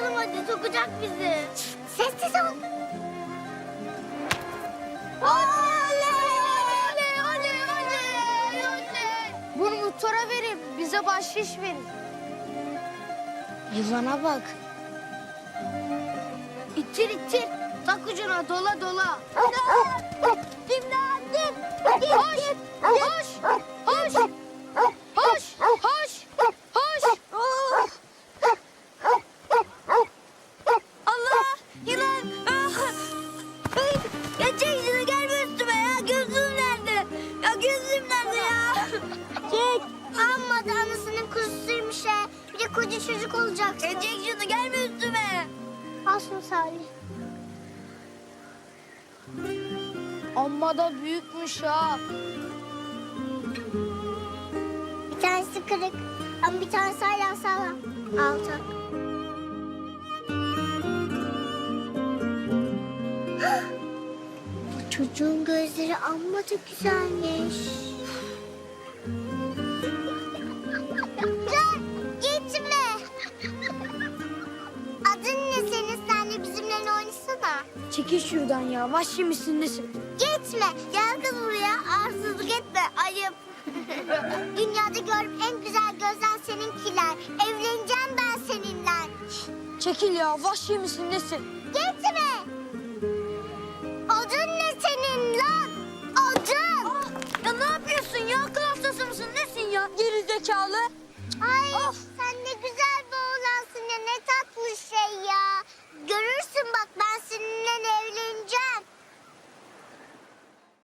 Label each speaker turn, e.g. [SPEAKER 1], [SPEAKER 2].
[SPEAKER 1] Kaçalım hadi sokacak bizi. Sessiz
[SPEAKER 2] ol. Bunu muhtara verin. Bize bahşiş verin. Yılana bak. İçir içir. Tak ucuna dola dola.
[SPEAKER 3] Amma da anasının kuzusuymuş he. Bir de koca çocuk olacak.
[SPEAKER 2] Ya çek şunu gelme üstüme.
[SPEAKER 3] Olsun Salih.
[SPEAKER 1] Amma da büyükmüş ha.
[SPEAKER 3] Bir tanesi kırık ama bir tanesi hala sağlam. Bu çocuğun gözleri amma da güzelmiş.
[SPEAKER 1] Çekil şuradan ya. Vahşi misin nesin?
[SPEAKER 3] Gitme. Gel kız buraya. Arsızlık etme. Ayıp. Dünyada gördüğüm en güzel gözler seninkiler. Evleneceğim ben seninle.
[SPEAKER 1] Çekil ya. Vahşi misin nesin?
[SPEAKER 3] Gitme. Adın ne senin lan? Adın.
[SPEAKER 2] Ya ne yapıyorsun ya? Hastası mısın? Nesin ya? Geri zekalı.
[SPEAKER 3] Ay